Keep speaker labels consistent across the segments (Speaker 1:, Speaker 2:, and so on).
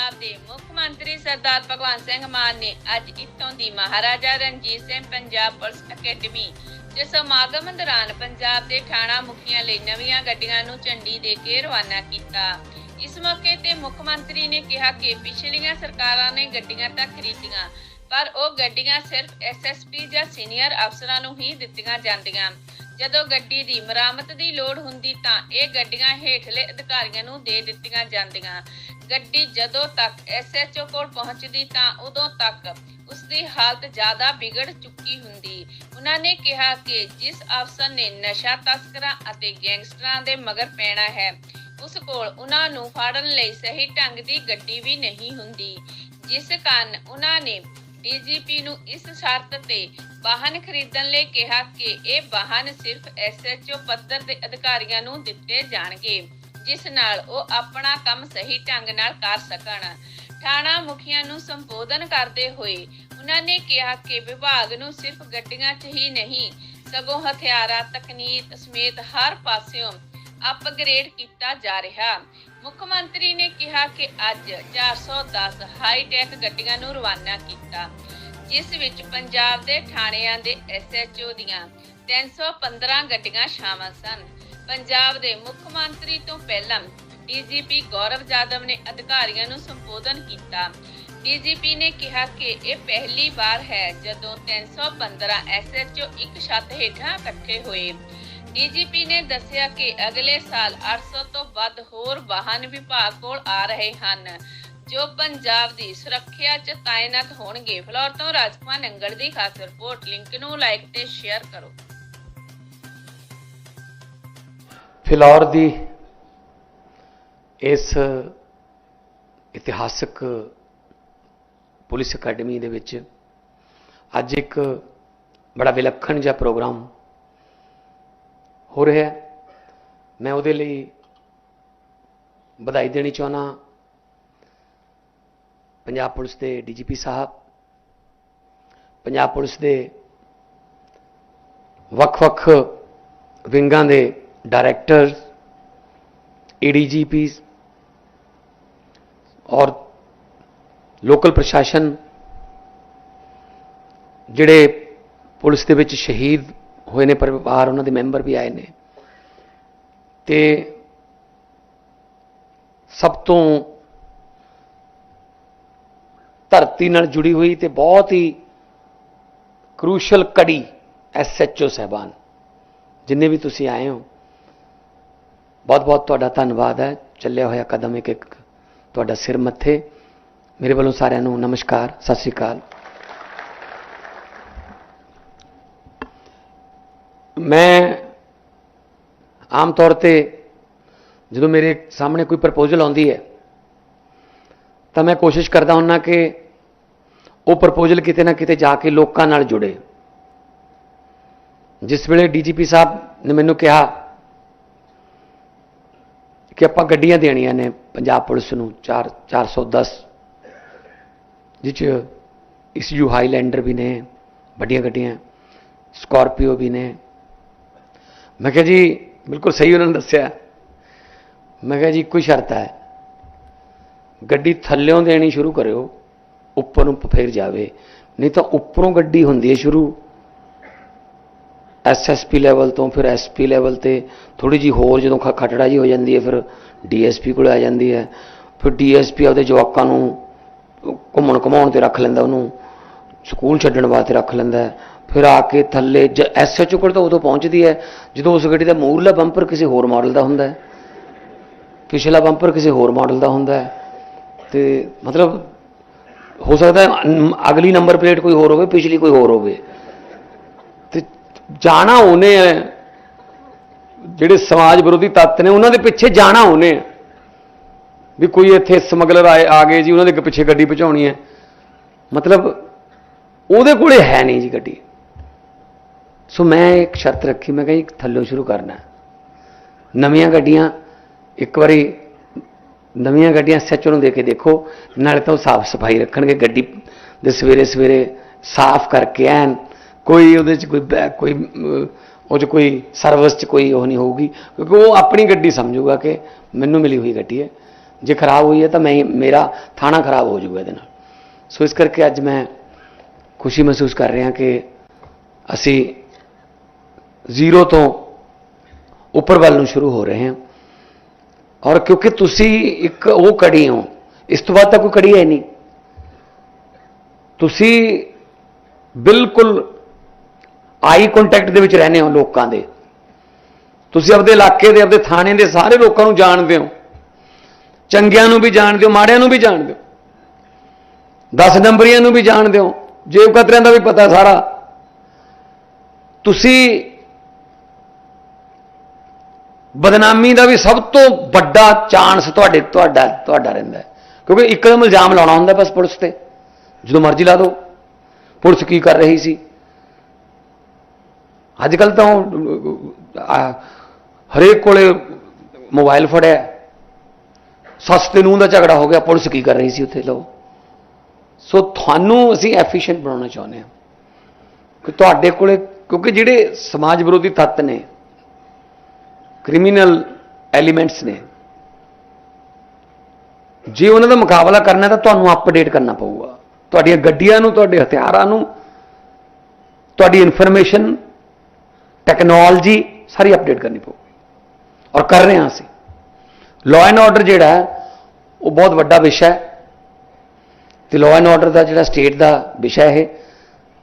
Speaker 1: ਪੰਜਾਬ ਦੇ ਮੁੱਖ ਮੰਤਰੀ ਸਰਦਾਰ ਭਗਵੰਤ ਸਿੰਘ ਮਾਨ ਨੇ ਅੱਜ ਇੱਥੋਂ ਦੀ ਮਹਾਰਾਜਾ ਰਣਜੀਤ ਸਿੰਘ ਪੰਜਾਬ ਪੁਲਿਸ ਅਕੈਡਮੀ ਦੇ ਸਮਾਗਮ ਦੌਰਾਨ ਪੰਜਾਬ ਦੇ ਥਾਣਾ ਮੁਖੀਆਂ ਲਈ ਨਵੀਆਂ ਗੱਡੀਆਂ ਨੂੰ ਝੰਡੀ ਦੇ ਕੇ ਰਵਾਨਾ ਕੀਤਾ। ਇਸ ਮੌਕੇ ਤੇ ਮੁੱਖ ਮੰਤਰੀ ਨੇ ਕਿਹਾ ਕਿ ਪਿਛਲੀਆਂ ਸਰਕਾਰਾਂ ਨੇ ਗੱਡੀਆਂ ਤਾਂ ਖਰੀਦੀਆਂ, ਪਰ ਉਹ ਗੱਡੀਆਂ ਸਿਰਫ ਐਸਐਸਪੀ ਜਾਂ ਸੀਨੀਅਰ ਅਫਸਰਾਂ ਨੂੰ ਹੀ ਦਿੱਤੀਆਂ ਜਾਂਦੀਆਂ। ਜਦੋਂ ਗੱਡੀ ਦੀ ਮਰਾਮਤ ਦੀ ਲੋੜ ਹੁੰਦੀ ਤਾਂ ਇਹ ਗੱਡੀਆਂ ਹੇਠਲੇ ਅਧਿਕਾਰੀਆਂ ਨੂੰ ਦੇ ਦਿੱਤੀਆਂ ਜਾਂਦੀਆਂ। ਗੱਡੀ ਜਦੋਂ ਤੱਕ ਐਸਐਚਓ ਕੋਲ ਪਹੁੰਚਦੀ ਤਾਂ ਉਦੋਂ ਤੱਕ ਉਸ ਦੀ ਹਾਲਤ ਜ਼ਿਆਦਾ ਵਿਗੜ ਚੁੱਕੀ ਹੁੰਦੀ। ਉਹਨਾਂ ਨੇ ਕਿਹਾ ਕਿ ਜਿਸ ਅਫਸਰ ਨੇ ਨਸ਼ਾ ਤਸਕਰਾਂ ਅਤੇ ਗੈਂਗਸਟਰਾਂ ਦੇ ਮਗਰ ਪੈਣਾ ਹੈ, ਉਸ ਕੋਲ ਉਹਨਾਂ ਨੂੰ ਫੜਨ ਲਈ ਸਹੀ ਢੰਗ ਦੀ ਗੱਡੀ ਵੀ ਨਹੀਂ ਹੁੰਦੀ। ਜਿਸ ਕਾਰਨ ਉਹਨਾਂ ਨੇ ਡੀਜੀਪੀ ਨੂੰ ਇਸ ਸ਼ਰਤ ਤੇ ਵਾਹਨ ਖਰੀਦਣ ਲਈ ਕਿਹਾ ਕਿ ਇਹ ਵਾਹਨ ਸਿਰਫ ਐਸਐਚਓ ਪੱਧਰ ਦੇ ਅਧਿਕਾਰੀਆਂ ਨੂੰ ਦਿੱਤੇ ਜਾਣਗੇ, ਜਿਸ ਨਾਲ ਉਹ ਆਪਣਾ ਕੰਮ ਸਹੀ ਢੰਗ ਨਾਲ ਕਰ ਸਕਣ। ਥਾਣਾ ਮੁਖੀਆਂ ਨੂੰ ਸੰਬੋਧਨ ਕਰਦੇ ਹੋਏ ਉਹਨਾਂ ਨੇ ਕਿਹਾ ਕਿ ਵਿਭਾਗ ਨੂੰ ਸਿਰਫ ਗੱਡੀਆਂ 'ਚ ਹੀ ਨਹੀਂ, ਸਗੋਂ ਹਥਿਆਰਾਂ, ਤਕਨੀਕ ਸਮੇਤ ਹਰ ਪਾਸਿਓਂ ਅਪਗ੍ਰੇਡ ਕੀਤਾ ਜਾ ਰਿਹਾ। ਮੁੱਖ ਮੰਤਰੀ ਨੇ ਕਿਹਾ ਕਿ ਅੱਜ 410 ਹਾਈ-ਟੈਕ ਗੱਡੀਆਂ ਨੂੰ ਰਵਾਨਾ ਕੀਤਾ, ਜਿਸ ਵਿੱਚ ਪੰਜਾਬ ਦੇ ਥਾਣਿਆਂ ਦੇ ਐਸਐਚਓ ਦੀਆਂ 315 ਗੱਡੀਆਂ ਸ਼ਾਮਲ ਸਨ। ਪੰਜਾਬ ਦੇ ਮੁੱਖ ਮੰਤਰੀ ਤੋਂ ਪਹਿਲਾਂ ਡੀਜੀਪੀ ਗੌਰਵ ਜਾਦਵ ਨੇ ਅਧਿਕਾਰੀਆਂ ਨੂੰ ਸੰਬੋਧਨ ਕੀਤਾ। ਡੀਜੀਪੀ ਨੇ ਕਿਹਾ ਕਿ ਇਹ ਪਹਿਲੀ ਵਾਰ ਹੈ ਜਦੋਂ 315 ਐਸਐਚਓ ਇੱਕ ਛੱਤ ਹੇਠਾਂ ਇਕੱਠੇ ਹੋਏ। ਡੀਜੀਪੀ ਨੇ ਦੱਸਿਆ ਕਿ ਅਗਲੇ ਸਾਲ 800 ਤੋਂ ਵੱਧ ਹੋਰ ਵਾਹਨ ਵਿਭਾਗ ਕੋਲ ਆ ਰਹੇ ਹਨ, ਜੋ ਪੰਜਾਬ ਦੀ ਸੁਰੱਖਿਆ 'ਚ ਤਾਇਨਾਤ ਹੋਣਗੇ। ਫਲੋਰ ਤੋਂ ਰਾਜਕੁਮਾਰ ਨੰਗਲ ਦੀ ਖਾਸ ਰਿਪੋਰਟ। ਲਿੰਕ ਨੂੰ ਲਾਈਕ ਤੇ ਸ਼ੇਅਰ ਕਰੋ।
Speaker 2: ਫਿਲੌਰ ਦੀ ਇਸ ਇਤਿਹਾਸਕ ਪੁਲਿਸ ਅਕੈਡਮੀ ਦੇ ਵਿੱਚ ਅੱਜ ਇੱਕ ਬੜਾ ਵਿਲੱਖਣ ਜਿਹਾ ਪ੍ਰੋਗਰਾਮ ਹੋ ਰਿਹਾ ਮੈਂ ਉਹਦੇ ਲਈ ਵਧਾਈ ਦੇਣੀ ਚਾਹੁੰਦਾ ਪੰਜਾਬ ਪੁਲਿਸ ਦੇ ਡੀਜੀਪੀ ਸਾਹਿਬ, ਪੰਜਾਬ ਪੁਲਿਸ ਦੇ ਵੱਖ-ਵੱਖ ਵਿੰਗਾਂ ਦੇ ਡਾਇਰੈਕਟਰਸ ਏਡੀਜੀਪੀਸ ਔਰ ਲੋਕਲ ਪ੍ਰਸ਼ਾਸਨ, ਜਿਹੜੇ ਪੁਲਿਸ ਦੇ ਵਿੱਚ ਸ਼ਹੀਦ ਹੋਏ ਨੇ ਪਰਿਵਾਰ ਉਹਨਾਂ ਦੇ ਮੈਂਬਰ ਵੀ ਆਏ ਨੇ। ਤੇ ਸਭ ਤੋਂ ਧਰਤੀ ਨਾਲ ਜੁੜੀ ਹੋਈ ਤੇ ਬਹੁਤ ਹੀ ਕ੍ਰੂਸ਼ਲ ਕੜੀ ਐਸਐਚਓ ਸਹਿਬਾਨ, ਜਿੰਨੇ ਵੀ ਤੁਸੀਂ ਆਏ ਹੋ ਬਹੁਤ ਬਹੁਤ ਤੁਹਾਡਾ ਧੰਨਵਾਦ ਹੈ। ਚੱਲਿਆ ਹੋਇਆ ਕਦਮ ਇੱਕ ਇੱਕ ਤੁਹਾਡਾ ਸਿਰ ਮੱਥੇ। ਮੇਰੇ ਵੱਲੋਂ ਸਾਰਿਆਂ ਨੂੰ ਨਮਸਕਾਰ, ਸਤਿ ਸ੍ਰੀ ਅਕਾਲ। ਮੈਂ ਆਮ ਤੌਰ ਤੇ ਜਦੋਂ ਮੇਰੇ ਸਾਹਮਣੇ ਕੋਈ ਪ੍ਰਪੋਜ਼ਲ ਆਉਂਦੀ ਹੈ, ਤਾਂ ਮੈਂ ਕੋਸ਼ਿਸ਼ ਕਰਦਾ ਹੁੰਨਾ ਕਿ ਉਹ ਪ੍ਰਪੋਜ਼ਲ ਕਿਤੇ ਨਾ ਕਿਤੇ ਜਾ ਕੇ ਲੋਕਾਂ ਨਾਲ ਜੁੜੇ। ਜਿਸ ਵੇਲੇ ਡੀਜੀਪੀ ਸਾਹਿਬ ਨੇ ਮੈਨੂੰ ਕਿਹਾ ਕਿ ਆਪਾਂ ਗੱਡੀਆਂ ਦੇਣੀਆਂ ਨੇ ਪੰਜਾਬ ਪੁਲਿਸ ਨੂੰ 4 410 ਜਿਹ 'ਚ ਇਸਯੂ ਹਾਈਲੈਂਡਰ ਵੀ ਨੇ, ਵੱਡੀਆਂ ਗੱਡੀਆਂ, ਸਕਾਰਪੀਓ ਵੀ ਨੇ ਮੈਂ ਕਿਹਾ ਜੀ, ਬਿਲਕੁਲ ਸਹੀ ਉਹਨਾਂ ਨੇ ਦੱਸਿਆ। ਮੈਂ ਕਿਹਾ ਜੀ, ਕੋਈ ਸ਼ਰਤ ਹੈ। ਗੱਡੀ ਥੱਲਿਓਂ ਦੇਣੀ ਸ਼ੁਰੂ ਕਰਿਓ, ਉੱਪਰ ਨੂੰ ਫੇਰ ਜਾਵੇ। ਨਹੀਂ ਤਾਂ ਉੱਪਰੋਂ ਗੱਡੀ ਹੁੰਦੀ ਹੈ ਸ਼ੁਰੂ। ਐਸਐਸਪੀ ਲੈਵਲ ਤੋਂ ਫਿਰ ਐਸਪੀ ਲੈਵਲ ਤੇ ਥੋੜੀ ਜੀ ਹੋਰ ਜਦੋਂ ਖ- ਖਟੜਾ ਜੀ ਹੋ ਜਾਂਦੀ ਹੈ, ਫਿਰ ਡੀਐਸਪੀ ਕੋਲ ਆ ਜਾਂਦੀ ਹੈ। ਫਿਰ ਡੀਐਸਪੀ ਆਪਦੇ ਜਵਾਕਾਂ ਨੂੰ ਘੁੰਮਣ ਘਮਾਉਣ ਤੇ ਰੱਖ ਲੈਂਦਾ ਉਹਨੂੰ। ਸਕੂਲ ਛੱਡਣ ਵਾਸਤੇ ਰੱਖ ਲੈਂਦਾ ਫਿਰ ਆ ਕੇ ਥੱਲੇ ਜ ਐਸਐਚਓ ਕੋਲ ਤਾਂ ਉਦੋਂ ਪਹੁੰਚਦੀ ਹੈ, ਜਦੋਂ ਉਸ ਗੱਡੀ ਦਾ ਮੂਹਰਲਾ ਬੰਪਰ ਕਿਸੇ ਹੋਰ ਮਾਡਲ ਦਾ ਹੁੰਦਾ ਹੈ। ਪਿਛਲਾ ਬੰਪਰ ਕਿਸੇ ਹੋਰ ਮਾਡਲ ਦਾ ਹੁੰਦਾ ਹੈ। ਤੇ ਮਤਲਬ ਹੋ ਸਕਦਾ ਅਗਲੀ ਨੰਬਰ ਪਲੇਟ ਕੋਈ ਹੋਰ ਹੋਵੇ, ਪਿਛਲੀ ਕੋਈ ਹੋਰ ਹੋਵੇ। ਤੇ ਜਾਣਾ ਉਹਨੇ ਹੈ। ਜਿਹੜੇ ਸਮਾਜ ਵਿਰੋਧੀ ਤੱਤ ਨੇ, ਉਹਨਾਂ ਦੇ ਪਿੱਛੇ ਜਾਣਾ ਉਹਨੇ ਹੈ। ਵੀ ਕੋਈ ਇੱਥੇ ਸਮਗਲਰ ਆਏ, ਆ ਗਏ ਜੀ, ਉਹਨਾਂ ਦੇ ਪਿੱਛੇ ਗੱਡੀ ਪਹੁੰਚਾਉਣੀ ਹੈ। ਮਤਲਬ ਉਹਦੇ ਕੋਲੇ ਹੈ ਨਹੀਂ ਜੀ ਗੱਡੀ। ਸੋ ਮੈਂ ਇੱਕ ਸ਼ਰਤ ਰੱਖੀ, ਮੈਂ ਕਿਹਾ ਜੀ ਥੱਲੋਂ ਸ਼ੁਰੂ ਕਰਨਾ ਨਵੀਆਂ ਗੱਡੀਆਂ, ਇੱਕ ਵਾਰੀ ਨਵੀਆਂ ਗੱਡੀਆਂ ਸੱਚੋ ਨੂੰ ਦੇ ਕੇ ਦੇਖੋ, ਨਾਲੇ ਤਾਂ ਉਹ ਸਾਫ਼ ਸਫ਼ਾਈ ਰੱਖਣਗੇ, ਗੱਡੀ ਦੇ ਸਵੇਰੇ ਸਵੇਰੇ ਸਾਫ਼ ਕਰਕੇ ਐਨ, ਕੋਈ ਉਹਦੇ ਚ ਕੋਈ ਕੋਈ ਉਹ ਚ ਕੋਈ ਸਰਵਿਸ ਚ ਕੋਈ ਉਹ ਨਹੀਂ ਹੋਊਗੀ, ਕਿਉਂਕਿ ਉਹ ਆਪਣੀ ਗੱਡੀ ਸਮਝੂਗਾ ਕਿ ਮੈਨੂੰ ਮਿਲੀ ਹੋਈ ਗੱਡੀ ਹੈ। ਜੇ ਖਰਾਬ ਹੋਈ ਹੈ ਤਾਂ ਮੈਂ, ਮੇਰਾ ਥਾਣਾ ਖਰਾਬ ਹੋ ਜਾਊਗਾ ਇਹਦੇ ਨਾਲ। ਸੋ ਇਸ ਕਰਕੇ ਅੱਜ ਮੈਂ ਖੁਸ਼ੀ ਮਹਿਸੂਸ ਕਰ ਰਿਹਾ ਕਿ ਅਸੀਂ ਜ਼ੀਰੋ ਤੋਂ ਉੱਪਰ ਵੱਲ ਨੂੰ ਸ਼ੁਰੂ ਹੋ ਰਹੇ ਹਾਂ। ਔਰ ਕਿਉਂਕਿ ਤੁਸੀਂ ਇੱਕ ਉਹ ਕੜੀ ਹੋ, ਇਸ ਤੋਂ ਬਾਅਦ ਤਾਂ ਕੋਈ ਕੜੀ ਹੈ ਨਹੀਂ। ਤੁਸੀਂ ਬਿਲਕੁਲ ਆਈ ਕੰਟੈਕਟ ਦੇ ਵਿੱਚ ਰਹਿੰਦੇ ਹੋ ਲੋਕਾਂ ਦੇ। ਤੁਸੀਂ ਆਪਦੇ ਇਲਾਕੇ ਦੇ, ਆਪਦੇ ਥਾਣੇ ਦੇ ਸਾਰੇ ਲੋਕਾਂ ਨੂੰ ਜਾਣਦੇ ਹੋ। ਚੰਗਿਆਂ ਨੂੰ ਵੀ ਜਾਣਦੇ ਹੋ, ਮਾੜਿਆਂ ਨੂੰ ਵੀ ਜਾਣਦੇ ਹੋ। 10 ਨੰਬਰੀਆਂ ਨੂੰ ਵੀ ਜਾਣਦੇ ਹੋ। ਜੇਬ ਕਤਰਿਆਂ ਦਾ ਵੀ ਪਤਾ ਸਾਰਾ। ਤੁਸੀਂ ਬਦਨਾਮੀ ਦਾ ਵੀ ਸਭ ਤੋਂ ਵੱਡਾ ਚਾਂਸ ਤੁਹਾਡੇ ਤੁਹਾਡਾ ਤੁਹਾਡਾ ਰਹਿੰਦਾ ਕਿਉਂਕਿ ਇੱਕਦਮ ਇਲਜ਼ਾਮ ਲਾਉਣਾ ਹੁੰਦਾ ਬਸ ਪੁਲਿਸ ਤੇ। ਜਦੋਂ ਮਰਜ਼ੀ ਲਾ ਦਿਓ ਪੁਲਿਸ ਕੀ ਕਰ ਰਹੀ ਸੀ? ਅੱਜ ਕੱਲ ਤਾਂ ਉਹ, ਹਰੇਕ ਕੋਲੇ ਮੋਬਾਈਲ ਫੜਿਆ ਸਸਤੇ ਨੂੰ ਦਾ ਝਗੜਾ ਹੋ ਗਿਆ। ਪੁਲਿਸ ਕੀ ਕਰ ਰਹੀ ਸੀ ਉੱਥੇ? ਲੋ ਸੋ ਤੁਹਾਨੂੰ ਅਸੀਂ ਐਫੀਸ਼ੀਐਂਟ ਬਣਾਉਣਾ ਚਾਹੁੰਦੇ ਹਾਂ। ਕਿ ਤੁਹਾਡੇ ਕੋਲੇ ਕਿਉਂਕਿ ਜਿਹੜੇ ਸਮਾਜ ਵਿਰੋਧੀ ਤੱਤ ਨੇ ਕ੍ਰਿਮੀਨਲ ਐਲੀਮੈਂਟਸ ਨੇ। ਜੇ ਉਹਨਾਂ ਦਾ ਮੁਕਾਬਲਾ ਕਰਨਾ ਤਾਂ ਤੁਹਾਨੂੰ ਅਪਡੇਟ ਕਰਨਾ ਪਊਗਾ। ਤੁਹਾਡੀਆਂ ਗੱਡੀਆਂ ਨੂੰ, ਤੁਹਾਡੇ ਹਥਿਆਰਾਂ ਨੂੰ, ਤੁਹਾਡੀ ਇਨਫੋਰਮੇਸ਼ਨ ਟੈਕਨੋਲੋਜੀ ਸਾਰੀ ਅਪਡੇਟ ਕਰਨੀ ਪਊਗੀ। ਔਰ ਕਰ ਰਹੇ ਹਾਂ ਅਸੀਂ। ਲਾਅ ਐਂਡ ਆਰਡਰ ਜਿਹੜਾ ਹੈ, ਉਹ ਬਹੁਤ ਵੱਡਾ ਵਿਸ਼ਾ ਹੈ। ਤੇ ਲਾਅ ਐਂਡ ਆਰਡਰ ਦਾ ਜਿਹੜਾ ਸਟੇਟ ਦਾ ਵਿਸ਼ਾ ਹੈ ਇਹ,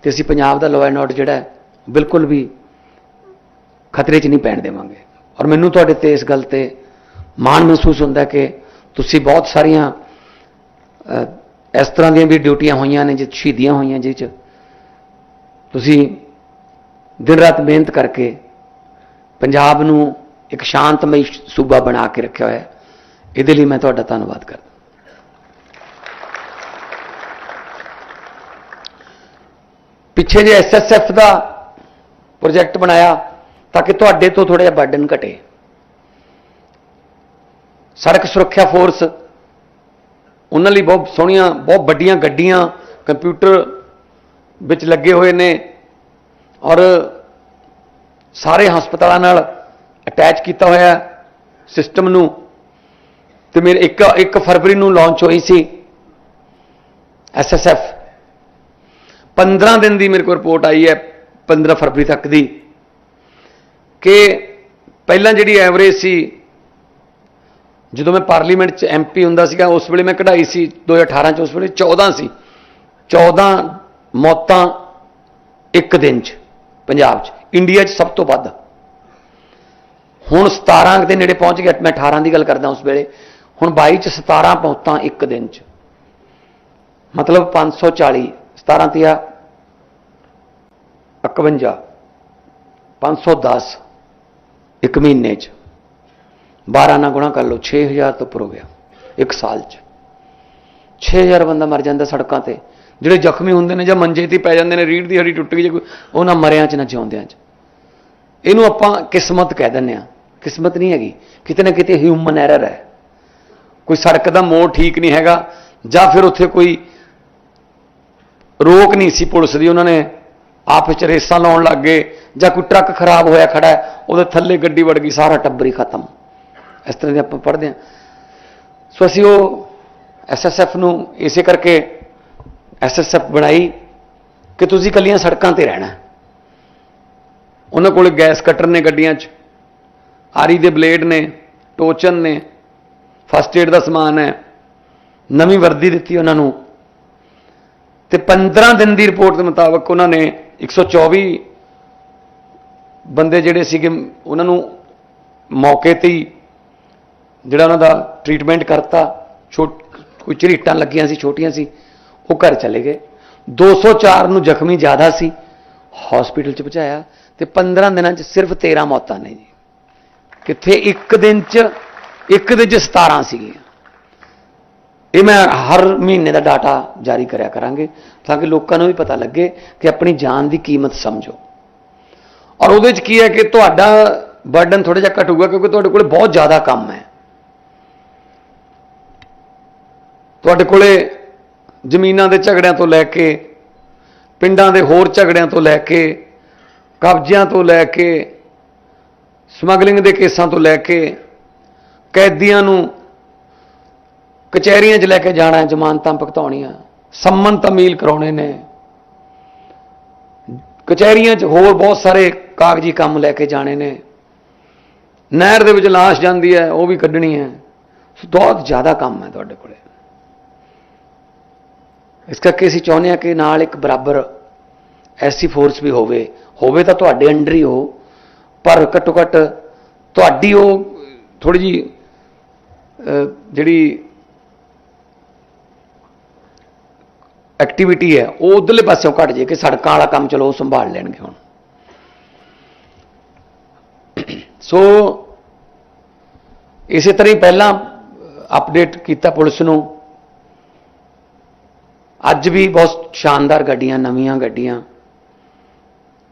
Speaker 2: ਤੇ ਅਸੀਂ ਪੰਜਾਬ ਦਾ ਲਾਅ ਐਂਡ ਆਰਡਰ ਜਿਹੜਾ ਬਿਲਕੁਲ ਵੀ ਖਤਰੇ 'ਚ ਨਹੀਂ ਪੈਣ ਦੇਵਾਂਗੇ। ਔਰ ਮੈਨੂੰ ਤੁਹਾਡੇ ਤੇ ਇਸ ਗੱਲ ਤੇ ਮਾਣ ਮਹਿਸੂਸ ਹੁੰਦਾ ਕਿ ਤੁਸੀਂ ਬਹੁਤ ਸਾਰੀਆਂ ਇਸ ਤਰ੍ਹਾਂ ਦੀਆਂ ਵੀ ਡਿਊਟੀਆਂ ਹੋਈਆਂ ਨੇ, ਜਿਹ ਸ਼ਹੀਦੀਆਂ ਹੋਈਆਂ, ਜਿਹ 'ਚ ਤੁਸੀਂ ਦਿਨ ਰਾਤ ਮਿਹਨਤ ਕਰਕੇ ਪੰਜਾਬ ਨੂੰ ਇੱਕ ਸ਼ਾਂਤਮਈ ਸੂਬਾ ਬਣਾ ਕੇ ਰੱਖਿਆ ਹੋਇਆ ਇਹਦੇ ਲਈ ਮੈਂ ਤੁਹਾਡਾ ਧੰਨਵਾਦ ਕਰਦਾ ਪਿੱਛੇ ਜੇ ਐਸਐਸਐਫ ਦਾ ਪ੍ਰੋਜੈਕਟ ਬਣਾਇਆ ਤਾਂ ਕਿ ਤੁਹਾਡੇ ਤੋਂ ਥੋੜਾ ਜਿਹਾ ਬਰਡਨ ਘਟੇ। ਸੜਕ ਸੁਰੱਖਿਆ ਫੋਰਸ ਉਹਨਾਂ ਲਈ ਬਹੁਤ ਸੋਹਣੀਆਂ, ਬਹੁਤ ਵੱਡੀਆਂ ਗੱਡੀਆਂ ਕੰਪਿਊਟਰ ਵਿੱਚ ਲੱਗੇ ਹੋਏ ਨੇ ਔਰ ਸਾਰੇ ਹਸਪਤਾਲਾਂ ਨਾਲ ਅਟੈਚ ਕੀਤਾ ਹੋਇਆ ਸਿਸਟਮ ਨੂੰ। ਤੇ ਮੇਰੇ 1 1 ਫਰਵਰੀ ਨੂੰ ਲਾਂਚ ਹੋਈ ਸੀ ਐਸਐਸਐਫ 15 ਦਿਨ ਦੀ ਮੇਰੇ ਕੋਲ ਰਿਪੋਰਟ ਆਈ ਹੈ 15 ਫਰਵਰੀ ਤੱਕ ਦੀ। ਕਿ ਪਹਿਲਾਂ ਜਿਹੜੀ ਐਵਰੇਜ ਸੀ, ਜਦੋਂ ਮੈਂ ਪਾਰਲੀਮੈਂਟ 'ਚ ਐਮਪੀ ਹੁੰਦਾ ਸੀਗਾ, ਉਸ ਵੇਲੇ ਮੈਂ ਕਢਾਈ ਸੀ 2018 'ਚ ਉਸ ਵੇਲੇ 14 ਸੀ। 14 ਮੌਤਾਂ ਇੱਕ ਦਿਨ 'ਚ, ਪੰਜਾਬ 'ਚ। ਇੰਡੀਆ 'ਚ ਸਭ ਤੋਂ ਵੱਧ। ਹੁਣ 17 ਦੇ ਨੇੜੇ ਪਹੁੰਚ ਗਿਆ, ਮੈਂ 18 ਦੀ ਗੱਲ ਕਰਦਾ ਉਸ ਵੇਲੇ। ਹੁਣ 22 'ਚ 17 ਮੌਤਾਂ ਇੱਕ ਦਿਨ 'ਚ। ਮਤਲਬ 540 17 ਤੀਆ 51 510 ਇੱਕ ਮਹੀਨੇ 'ਚ। 12 ਨਾਲ ਗੁਣਾ ਕਰ ਲਓ 6000 ਤੋਂ ਉੱਪਰ ਹੋ ਗਿਆ, ਇੱਕ ਸਾਲ 'ਚ। 6000 ਬੰਦਾ ਮਰ ਜਾਂਦਾ ਸੜਕਾਂ ਤੇ। ਜਿਹੜੇ ਜ਼ਖਮੀ ਹੁੰਦੇ ਨੇ ਜਾਂ ਮੰਜੇ ਤੇ ਪੈ ਜਾਂਦੇ ਨੇ ਰੀੜ ਦੀ ਹੱਡੀ ਟੁੱਟ ਗਈ ਜੇ ਕੋਈ, ਉਹ ਨਾ ਮਰਿਆਂ 'ਚ, ਨਾ ਜਿਉਂਦਿਆਂ 'ਚ। ਇਹਨੂੰ ਆਪਾਂ ਕਿਸਮਤ ਕਹਿ ਦਿੰਦੇ ਆ ਕਿਸਮਤ ਨਹੀਂ ਹੈਗੀ। ਕਿਤੇ ਨਾ ਕਿਤੇ ਹਿਊਮਨ ਐਰਰ ਹੈ। ਕੋਈ ਸੜਕ ਦਾ ਮੋੜ ਠੀਕ ਨਹੀਂ ਹੈਗਾ ਜਾਂ ਫਿਰ ਉੱਥੇ ਕੋਈ ਰੋਕ ਨਹੀਂ ਸੀ ਪੁਲਿਸ ਦੀ, ਉਹਨਾਂ ਨੇ ਆਪਸ ਚ ਰੇਸਾਂ ਲਾਉਣ ਲੱਗ ਗਏ, ਜਾਂ ਕੋਈ ਟਰੱਕ ਖਰਾਬ ਹੋਇਆ ਖੜਾ ਹੈ, ਉਹਦੇ ਥੱਲੇ ਗੱਡੀ ਵੜ ਗਈ, ਸਾਰਾ ਟੱਬਰ ਹੀ ਖਤਮ। ਇਸ ਤਰ੍ਹਾਂ ਦੇ ਆਪਾਂ ਪੜ੍ਹਦੇ ਹਾਂ। ਸੋ ਅਸੀਂ ਉਹ ਐਸਐਸਐਫ ਨੂੰ ਇਸੇ ਕਰਕੇ ਐਸਐਸਐਫ ਬਣਾਈ ਕਿ ਤੁਸੀਂ ਕੱਲੀਆਂ ਸੜਕਾਂ ਤੇ ਰਹਿਣਾ ਉਹਨਾਂ ਕੋਲ ਗੈਸ ਕਟਰ ਨੇ ਗੱਡੀਆਂ 'ਚ, ਆਰੀ ਦੇ ਬਲੇਡ ਨੇ, ਟੋਚਨ ਨੇ, ਫਸਟ ਏਡ ਦਾ ਸਮਾਨ ਹੈ, ਨਵੀਂ ਵਰਦੀ ਦਿੱਤੀ ਉਹਨਾਂ ਨੂੰ। ਤੇ 15 ਦਿਨ ਦੀ ਰਿਪੋਰਟ ਦੇ ਮੁਤਾਬਕ ਉਹਨਾਂ ਨੇ 124 ਬੰਦੇ ਜਿਹੜੇ ਸੀਗੇ, ਉਹਨਾਂ ਨੂੰ ਮੌਕੇ ਤੇ ਹੀ ਜਿਹੜਾ ਉਹਨਾਂ ਦਾ ਟ੍ਰੀਟਮੈਂਟ ਕਰਤਾ, ਛੋਟ, ਕੋਈ ਝਰੀਟਾਂ ਲੱਗੀਆਂ ਸੀ, ਛੋਟੀਆਂ ਸੀ, ਉਹ ਘਰ ਚਲੇ ਗਏ। 204 ਨੂੰ ਜ਼ਖਮੀ ਜ਼ਿਆਦਾ ਸੀ, ਹਸਪੀਟਲ ਚ ਪਹੁੰਚਾਇਆ ਤੇ 15 ਦਿਨਾਂ ਚ ਸਿਰਫ 13 ਮੌਤਾਂ ਨੇ ਜੀ। ਕਿੱਥੇ ਇੱਕ ਦਿਨ ਚ, ਇੱਕ ਦਿਨ ਚ 17 ਸੀਗੀਆਂ। ਇਹ ਮੈਂ ਹਰ ਮਹੀਨੇ ਦਾ ਡਾਟਾ ਜਾਰੀ ਕਰਿਆ ਕਰਾਂਗੇ। ਤਾਂ ਕਿ ਲੋਕਾਂ ਨੂੰ ਵੀ ਪਤਾ ਲੱਗੇ ਕਿ ਆਪਣੀ ਜਾਨ ਦੀ ਕੀਮਤ ਸਮਝੋ। ਔਰ ਉਹਦੇ ਚ ਕੀ ਹੈ ਕਿ ਤੁਹਾਡਾ ਬਰਡਨ ਥੋੜਾ ਜਿਹਾ ਘਟੂਗਾ ਕਿਉਂਕਿ ਤੁਹਾਡੇ ਕੋਲੇ ਬਹੁਤ ਜ਼ਿਆਦਾ ਕੰਮ ਹੈ। ਤੁਹਾਡੇ ਕੋਲੇ ਜ਼ਮੀਨਾਂ ਦੇ ਝਗੜਿਆਂ ਤੋਂ ਲੈ ਕੇ, ਪਿੰਡਾਂ ਦੇ ਹੋਰ ਝਗੜਿਆਂ ਤੋਂ ਲੈ ਕੇ, ਕਬਜ਼ਿਆਂ ਤੋਂ ਲੈ ਕੇ, ਸਮਗਲਿੰਗ ਦੇ ਕੇਸਾਂ ਤੋਂ ਲੈ ਕੇ, ਕੈਦੀਆਂ ਨੂੰ ਕਚਹਿਰੀਆਂ 'ਚ ਲੈ ਕੇ ਜਾਣਾ ਜ਼ਮਾਨਤਾਂ ਭੁਗਤਾਉਣੀਆਂ। ਸੰਮਨ ਤਮੀਲ ਕਰਾਉਣੇ ਨੇ। ਕਚਹਿਰੀਆਂ 'ਚ ਹੋਰ ਬਹੁਤ ਸਾਰੇ ਕਾਗਜ਼ੀ ਕੰਮ ਲੈ ਕੇ ਜਾਣੇ ਨੇ। ਨਹਿਰ ਦੇ ਵਿੱਚ ਲਾਸ਼ ਜਾਂਦੀ ਹੈ, ਉਹ ਵੀ ਕੱਢਣੀ ਹੈ। ਬਹੁਤ ਜ਼ਿਆਦਾ ਕੰਮ ਹੈ ਤੁਹਾਡੇ ਕੋਲੇ। ਇਸ ਕਰਕੇ ਅਸੀਂ ਚਾਹੁੰਦੇ ਹਾਂ ਕਿ ਨਾਲ ਇੱਕ ਬਰਾਬਰ ਐਸੀ ਫੋਰਸ ਵੀ ਹੋਵੇ। ਹੋਵੇ ਤਾਂ ਤੁਹਾਡੇ ਅੰਡਰ ਹੀ ਹੋ ਪਰ ਘੱਟੋ ਘੱਟ ਤੁਹਾਡੀ ਉਹ ਥੋੜੀ ਜੀ ਜਿਹੜੀ ਐਕਟੀਵਿਟੀ ਹੈ, ਉਹ ਉਧਰਲੇ ਪਾਸਿਓਂ ਘਟ ਜੇ ਕਿ ਸੜਕਾਂ ਵਾਲਾ ਕੰਮ ਚਲੋ ਉਹ ਸੰਭਾਲ ਲੈਣਗੇ ਹੁਣ। ਸੋ ਇਸੇ ਤਰ੍ਹਾਂ ਹੀ ਪਹਿਲਾਂ ਅਪਡੇਟ ਕੀਤਾ ਪੁਲਿਸ ਨੂੰ। ਅੱਜ ਵੀ ਬਹੁਤ ਸ਼ਾਨਦਾਰ ਗੱਡੀਆਂ, ਨਵੀਆਂ ਗੱਡੀਆਂ।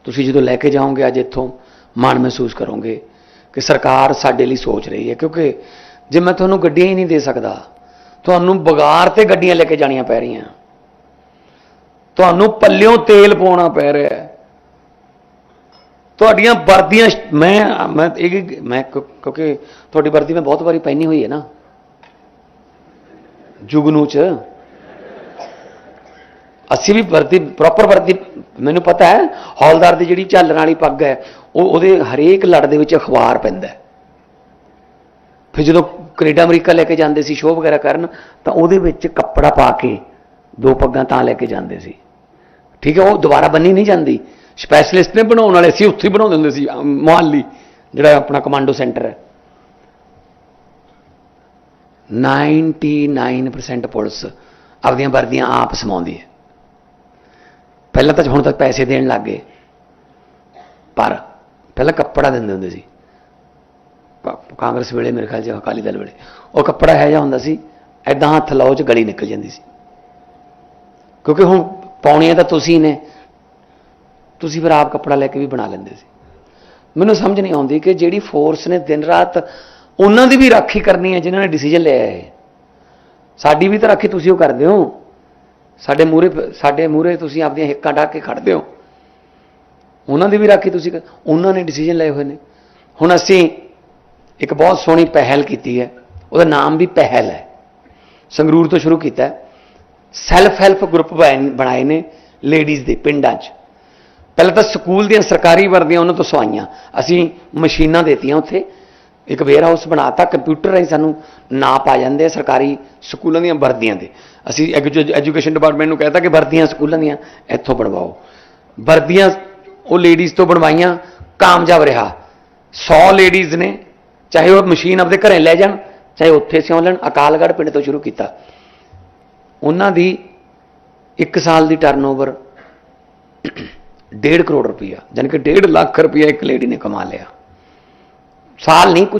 Speaker 2: ਤੁਸੀਂ ਜਦੋਂ ਲੈ ਕੇ ਜਾਓਗੇ ਅੱਜ ਇੱਥੋਂ, ਮਾਣ ਮਹਿਸੂਸ ਕਰੋਗੇ ਕਿ ਸਰਕਾਰ ਸਾਡੇ ਲਈ ਸੋਚ ਰਹੀ ਹੈ, ਕਿਉਂਕਿ ਜੇ ਮੈਂ ਤੁਹਾਨੂੰ ਗੱਡੀਆਂ ਹੀ ਨਹੀਂ ਦੇ ਸਕਦਾ, ਤੁਹਾਨੂੰ ਬਗਾਰ ਤੇ ਗੱਡੀਆਂ ਲੈ ਕੇ ਜਾਣੀਆਂ ਪੈ ਰਹੀਆਂ। ਤੁਹਾਨੂੰ ਪੱਲਿਓਂ ਤੇਲ ਪਾਉਣਾ ਪੈ ਰਿਹਾ ਹੈ। ਤੁਹਾਡੀਆਂ ਵਰਦੀਆਂ ਮੈਂ ਮੈਂ ਇਹ ਮੈਂ ਕਿਉਂਕਿ ਤੁਹਾਡੀ ਵਰਦੀ ਮੈਂ ਬਹੁਤ ਵਾਰੀ ਪਹਿਨੀ ਹੋਈ ਹੈ ਨਾ। ਜੁਗਨੂ ਚ। ਅਸੀਂ ਵੀ ਵਰਦੀ ਪ੍ਰੋਪਰ ਵਰਦੀ, ਮੈਨੂੰ ਪਤਾ ਹੈ, ਹੌਲਦਾਰ ਦੀ ਜਿਹੜੀ ਝਾਲਣ ਵਾਲੀ ਪੱਗ ਹੈ, ਉਹ ਉਹਦੇ ਹਰੇਕ ਲੜ ਦੇ ਵਿੱਚ ਅਖਬਾਰ ਪੈਂਦਾ ਫਿਰ ਜਦੋਂ ਕੈਨੇਡਾ, ਅਮਰੀਕਾ ਲੈ ਕੇ ਜਾਂਦੇ ਸੀ, ਸ਼ੋਅ ਵਗੈਰਾ ਕਰਨ, ਤਾਂ ਉਹਦੇ ਵਿੱਚ ਕੱਪੜਾ ਪਾ ਕੇ ਦੋ ਪੱਗਾਂ ਤਾਂ ਲੈ ਕੇ ਜਾਂਦੇ ਸੀ। ਠੀਕ ਹੈ ਉਹ ਦੁਬਾਰਾ ਬੰਨੀ ਨਹੀਂ ਜਾਂਦੀ। ਸਪੈਸ਼ਲਿਸਟ ਨੇ ਬਣਾਉਣ ਵਾਲੇ ਸੀ ਉੱਥੇ ਹੀ ਬਣਾਉਂਦੇ ਹੁੰਦੇ ਸੀ ਅਮ, ਜਿਹੜਾ ਆਪਣਾ ਕਮਾਂਡੋ ਸੈਂਟਰ ਹੈ। 99% ਪੁਲਿਸ ਆਪਦੀਆਂ ਵਰਦੀਆਂ ਆਪ ਸਮਾਉਂਦੀ ਹੈ। ਪਹਿਲਾਂ ਤਾਂ ਹੁਣ ਤੱਕ ਪੈਸੇ ਦੇਣ ਲੱਗ ਗਏ। ਪਰ ਪਹਿਲਾਂ ਕੱਪੜਾ ਦਿੰਦੇ ਹੁੰਦੇ ਸੀ। ਕਾਂਗਰਸ ਵੇਲੇ ਮੇਰੇ ਖਿਆਲ 'ਚ ਅਕਾਲੀ ਦਲ ਵੇਲੇ। ਉਹ ਕੱਪੜਾ ਹੈ ਜਿਹਾ ਹੁੰਦਾ ਸੀ ਐਦਾਂ ਹੱਥ ਲਾਓ ਚ ਗਲੀ ਨਿਕਲ ਜਾਂਦੀ ਸੀ। ਕਿਉਂਕਿ ਹੁਣ ਪਾਉਣੀਆਂ ਤਾਂ ਤੁਸੀਂ ਨੇ। ਤੁਸੀਂ ਫਿਰ ਆਪ ਕੱਪੜਾ ਲੈ ਕੇ ਵੀ ਬਣਾ ਲੈਂਦੇ ਸੀ। ਮੈਨੂੰ ਸਮਝ ਨਹੀਂ ਆਉਂਦੀ ਕਿ ਜਿਹੜੀ ਫੋਰਸ ਨੇ ਦਿਨ ਰਾਤ ਉਹਨਾਂ ਦੀ ਵੀ ਰਾਖੀ ਕਰਨੀ ਹੈ, ਜਿਨ੍ਹਾਂ ਨੇ ਡਿਸੀਜਨ ਲਿਆ ਹੈ। ਸਾਡੀ ਵੀ ਤਾਂ ਰਾਖੀ ਤੁਸੀਂ ਉਹ ਕਰਦੇ ਹੋ। ਸਾਡੇ ਮੂਰੇ ਸਾਡੇ ਮੂਰੇ ਤੁਸੀਂ ਆਪਦੀਆਂ ਹਿੱਕਾਂ ਢੱਕ ਕੇ ਖੜਦੇ ਹੋ। ਉਹਨਾਂ ਦੀ ਵੀ ਰਾਖੀ ਤੁਸੀਂ ਉਹਨਾਂ ਨੇ ਡਿਸੀਜਨ ਲਏ ਹੋਏ ਨੇ। ਹੁਣ ਅਸੀਂ ਇੱਕ ਬਹੁਤ ਸੋਹਣੀ ਪਹਿਲ ਕੀਤੀ ਹੈ। ਉਹਦਾ ਨਾਮ ਵੀ ਪਹਿਲ ਹੈ। ਸੰਗਰੂਰ ਤੋਂ ਸ਼ੁਰੂ ਕੀਤਾ ਸੈਲਫ ਹੈਲਪ ਗਰੁੱਪ ਬਣਾਏ ਨੇ ਲੇਡੀਜ਼ ਦੇ ਪਿੰਡਾਂ 'ਚ। ਪਹਿਲਾਂ ਤਾਂ ਸਕੂਲ ਦੀਆਂ ਸਰਕਾਰੀ ਵਰਦੀਆਂ ਉਹਨਾਂ ਤੋਂ ਸਵਾਈਆਂ। ਅਸੀਂ ਮਸ਼ੀਨਾਂ ਦੇਤੀਆਂ ਉੱਥੇ। ਇੱਕ ਵੇਅਰ ਹਾਊਸ ਬਣਾਤਾ, ਕੰਪਿਊਟਰ ਰਾਹੀਂ ਸਾਨੂੰ ਨਾਪ ਆ ਜਾਂਦੇ ਆ ਸਰਕਾਰੀ ਸਕੂਲਾਂ ਦੀਆਂ ਵਰਦੀਆਂ ਦੇ। ਅਸੀਂ ਐਜੂਕੇਸ਼ਨ ਡਿਪਾਰਟਮੈਂਟ ਨੂੰ ਕਹਿਤਾ ਕਿ ਵਰਦੀਆਂ ਸਕੂਲਾਂ ਦੀਆਂ ਇੱਥੋਂ ਬਣਵਾਓ। ਵਰਦੀਆਂ ਉਹ ਲੇਡੀਜ਼ ਤੋਂ ਬਣਵਾਈਆਂ, ਕਾਮਯਾਬ ਰਿਹਾ। 100 ਲੇਡੀਜ਼ ਨੇ, ਚਾਹੇ ਉਹ ਮਸ਼ੀਨ ਆਪਦੇ ਘਰੇ ਲੈ ਜਾਣ, ਚਾਹੇ ਉੱਥੇ ਸਿਉਂ ਲੈਣ, ਅਕਾਲਗੜ੍ਹ ਪਿੰਡ ਤੋਂ ਸ਼ੁਰੂ ਕੀਤਾ। ਉਹਨਾਂ ਦੀ 1 ਸਾਲ ਦੀ ਟਰਨਓਵਰ 1.5 ਕਰੋੜ ਰੁਪਈਆ, ਜਾਣੀ ਕਿ 1.5 ਲੱਖ ਰੁਪਇਆ ਇੱਕ ਲੇਡੀ ਨੇ ਕਮਾ ਲਿਆ। ਸਾਲ ਨਹੀਂ ਕੁਝ